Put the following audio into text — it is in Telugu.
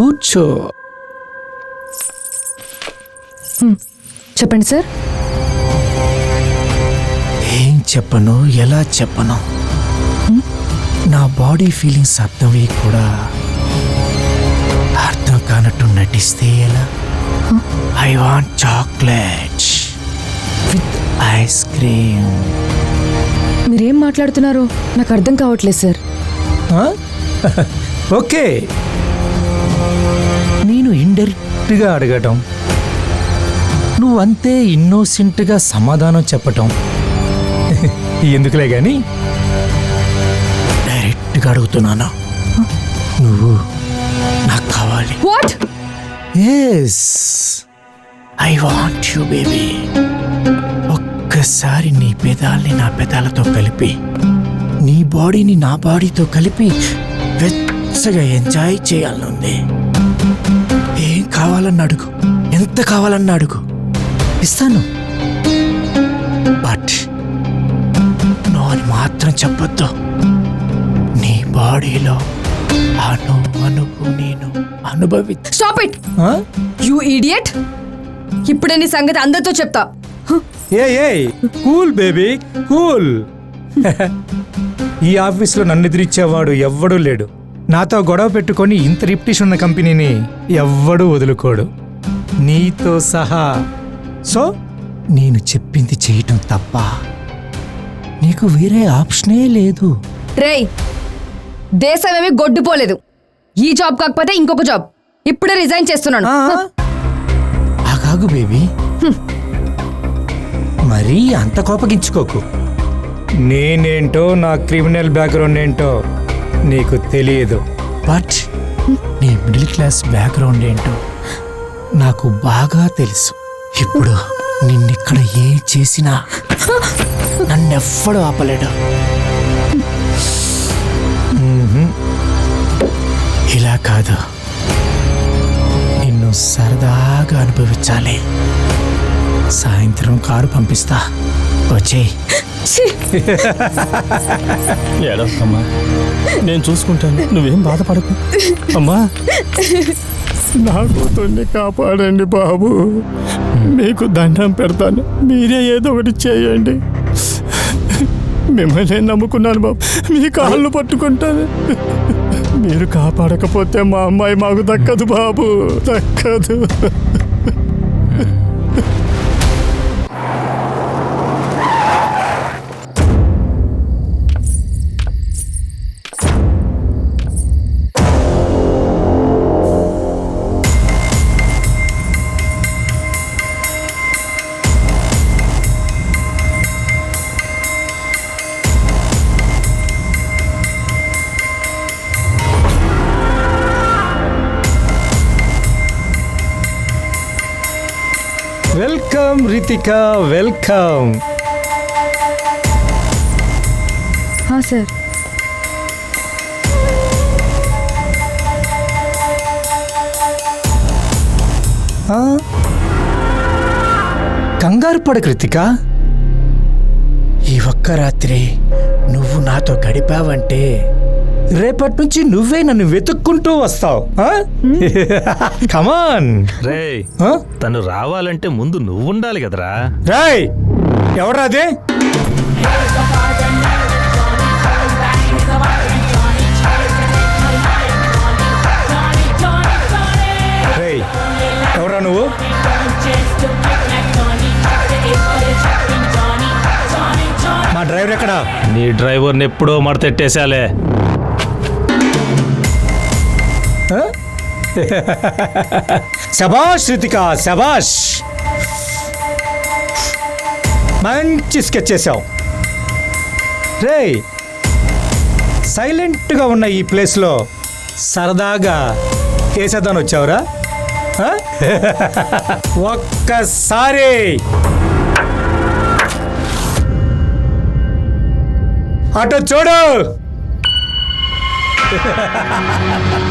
కూర్చో. చెప్పండి సార్. ఏం చెప్పను? ఎలా చెప్పను? నా బాడీ ఫీలింగ్స్ అర్థమై కూడా అర్థం కానట్టు నటిస్తే ఎలా? I want chocolate with ice cream మీరేం మాట్లాడుతున్నారో? నాకు అర్థం కావట్లేదు సార్. ఓకే. నేను ఇండైరెక్ట్గా అడగటం. నువ్వంతే ఇన్నోసెంట్గా సమాధానం చెప్పటం. ఎందుకులే గాని? డైరెక్ట్గా అడుగుతున్నాను నువ్వు నాకు కావాలి. What? Yes I want you baby ఒక్కసారి నీ పెదాల్ని నా పెదాలతో కలిపి నీ బాడీని నా బాడీతో కలిపి వెచ్చగా ఎంజాయ్ చేయాలనుంది. కావాలన్న అడుగు. ఎంత కావాలన్న అడుగు. ఇస్తాను. బట్ నో అని మాత్రం చెప్పొద్దు. నీ బాడీలో అను అనువు నేను అనుభవి స్టాప్ ఇట్ యూ ఈడియట్ ఇప్పుడే నీ సంగతి అందరితో చెప్తా. ఏ ఏ కూల్ బేబీ కూల్. ఈ ఆఫీస్లో నన్ను ఎదిరించేవాడు ఎవ్వడూ లేడు. నాతో గొడవ పెట్టుకొని ఇంత రిప్టిషన్ ఉన్న కంపెనీని ఎవ్వడూ వదులుకోడు. నీతో సహా. సో నేను చెప్పింది చేయటం తప్ప నీకు వేరే ఆప్షనే లేదు. రేయ్ దేశం ఏమీ గొడ్డుపోలేదు. ఈ జాబ్ కాకపోతే ఇంకొక జాబ్. ఇప్పుడే రిజైన్ చేస్తున్నాను. ఆ? కాగు బేబీ. మరీ అంత కోపగించుకోకు. నేనేంటో నా క్రిమినల్ బ్యాక్గ్రౌండ్ ఏంటో నీకు తెలియదు బట్ నీ మిడిల్ క్లాస్ బ్యాక్గ్రౌండ్ ఏంటో నాకు బాగా తెలుసు. ఇప్పుడు నిన్నెక్కడ ఏ చేసినా నన్నెవ్వడూ ఆపలేడు. ఇలా కాదు. నిన్ను సరదాగా అనుభవించాలి. సాయంత్రం కారు పంపిస్తా. వచ్చే నేను చూసుకుంటాను. నువ్వేం బాధపడకు. అమ్మా. నా కూతుర్ని కాపాడండి బాబు. మీకు దండం పెడతాను. మీరే ఏదో ఒకటి చేయండి. మిమ్మల్ని నమ్ముకున్నాను బాబు. మీ కాళ్ళు పట్టుకుంటాను. మీరు కాపాడకపోతే మా అమ్మాయి మాకు దక్కదు బాబు. దక్కదు. Welcome Ritika welcome. హా సార్. కంగారు పడకు రితిక. ఈ ఒక్క రాత్రి నువ్వు నాతో గడిపావంటే రేపటి నుంచి నువ్వే నన్ను వెతుక్కుంటూ వస్తావు కమాన్ రే తను రావాలంటే ముందు నువ్వు ఉండాలి కదరా. రాయ్ ఎవరాదే ఎవరా నువ్వు? మా డ్రైవర్ ఎక్కడా? నీ డ్రైవర్ని ఎప్పుడో మడతెట్టేశాలే. శబాష్ రితిక శబాష్ మంచి స్కెచ్ చేసావు రే సైలెంట్గా ఉన్న ఈ ప్లేస్లో సరదాగా వేసేద్దాని వచ్చావురా. ఒక్కసారి. అటు చూడు.